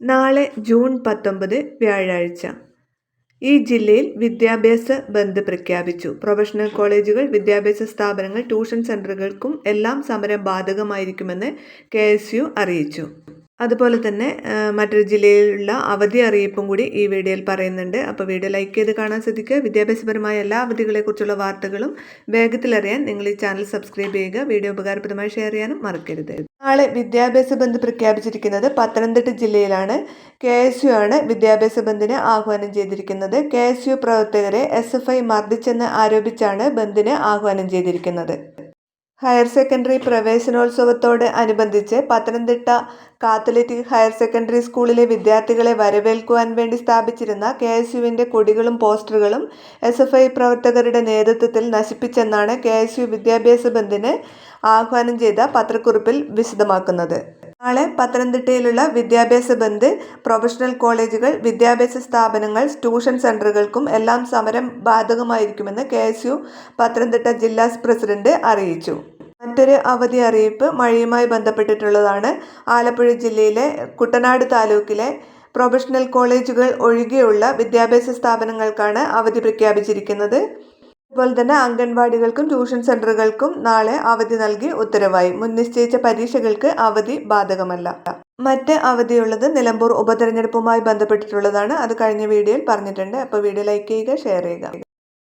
നാളെ ജൂൺ പത്തൊമ്പത് വ്യാഴാഴ്ച. ഈ ജില്ലയിൽ വിദ്യാഭ്യാസ ബന്ദ് പ്രഖ്യാപിച്ചു. പ്രൊഫഷണൽ കോളേജുകൾ വിദ്യാഭ്യാസ സ്ഥാപനങ്ങൾ ട്യൂഷൻ സെന്ററുകൾക്കും എല്ലാം സമരം ബാധകമായിരിക്കുമെന്ന് കെ അറിയിച്ചു. അതുപോലെ തന്നെ മറ്റൊരു ജില്ലയിലുള്ള അവധി അറിയിപ്പും കൂടി ഈ വീഡിയോയിൽ പറയുന്നുണ്ട്. അപ്പോൾ വീഡിയോ ലൈക്ക് ചെയ്ത് കാണാൻ ശ്രദ്ധിക്കുക. വിദ്യാഭ്യാസപരമായ എല്ലാ അവധികളെക്കുറിച്ചുള്ള വാർത്തകളും വേഗത്തിലറിയാൻ നിങ്ങൾ ഈ ചാനൽ സബ്സ്ക്രൈബ് ചെയ്യുക. വീഡിയോ ഉപകാരപ്രദമായി ഷെയർ ചെയ്യാനും മറക്കരുത്. നാളെ വിദ്യാഭ്യാസ ബന്ദ് പ്രഖ്യാപിച്ചിരിക്കുന്നത് പത്തനംതിട്ട ജില്ലയിലാണ്. കെ എസ് യു ആണ് വിദ്യാഭ്യാസ ബന്ദിന് ആഹ്വാനം ചെയ്തിരിക്കുന്നത്. കെ എസ് യു പ്രവർത്തകരെ എസ് എഫ് ഐ മർദ്ദിച്ചെന്ന് ആരോപിച്ചാണ് ബന്ദിന് ആഹ്വാനം ചെയ്തിരിക്കുന്നത്. ഹയർ സെക്കൻഡറി പ്രവേശനോത്സവത്തോട് അനുബന്ധിച്ച് പത്തനംതിട്ട കാത്തലിക് ഹയർ സെക്കൻഡറി സ്കൂളിലെ വിദ്യാർത്ഥികളെ വരവേൽക്കുവാൻ വേണ്ടി സ്ഥാപിച്ചിരുന്ന കെ എസ് യുവിന്റെ കൊടികളും പോസ്റ്ററുകളും എസ് എഫ് ഐ പ്രവർത്തകരുടെ നേതൃത്വത്തിൽ നശിപ്പിച്ചെന്നാണ് കെ എസ് യു വിദ്യാഭ്യാസ ബന്ദിന് ആഹ്വാനം ചെയ്ത പത്രക്കുറിപ്പിൽ വിശദമാക്കുന്നത്. നാളെ പത്തനംതിട്ടയിലുള്ള വിദ്യാഭ്യാസ ബന്ദ് പ്രൊഫഷണൽ കോളേജുകൾ വിദ്യാഭ്യാസ സ്ഥാപനങ്ങൾ ട്യൂഷൻ സെന്ററുകൾക്കും എല്ലാം സമരം ബാധകമായിരിക്കുമെന്ന് കെ പത്തനംതിട്ട ജില്ലാ പ്രസിഡന്റ് അറിയിച്ചു. മറ്റൊരു അവധി അറിയിപ്പ് മഴയുമായി ബന്ധപ്പെട്ടിട്ടുള്ളതാണ്. ആലപ്പുഴ ജില്ലയിലെ കുട്ടനാട് താലൂക്കിലെ പ്രൊഫഷണൽ കോളേജുകൾ ഒഴികെയുള്ള വിദ്യാഭ്യാസ സ്ഥാപനങ്ങൾക്കാണ് അവധി പ്രഖ്യാപിച്ചിരിക്കുന്നത്. അതുപോലെ തന്നെ അംഗൻവാടികൾക്കും ട്യൂഷൻ സെന്ററുകൾക്കും നാളെ അവധി നൽകി ഉത്തരവായി. മുൻനിശ്ചയിച്ച പരീക്ഷകൾക്ക് അവധി ബാധകമല്ല. മറ്റ് അവധിയുള്ളത് നിലമ്പൂർ ഉപതെരഞ്ഞെടുപ്പുമായി ബന്ധപ്പെട്ടിട്ടുള്ളതാണ്. അത് കഴിഞ്ഞ വീഡിയോയിൽ പറഞ്ഞിട്ടുണ്ട്. അപ്പോൾ വീഡിയോ ലൈക്ക് ചെയ്യുക ഷെയർ ചെയ്യുക.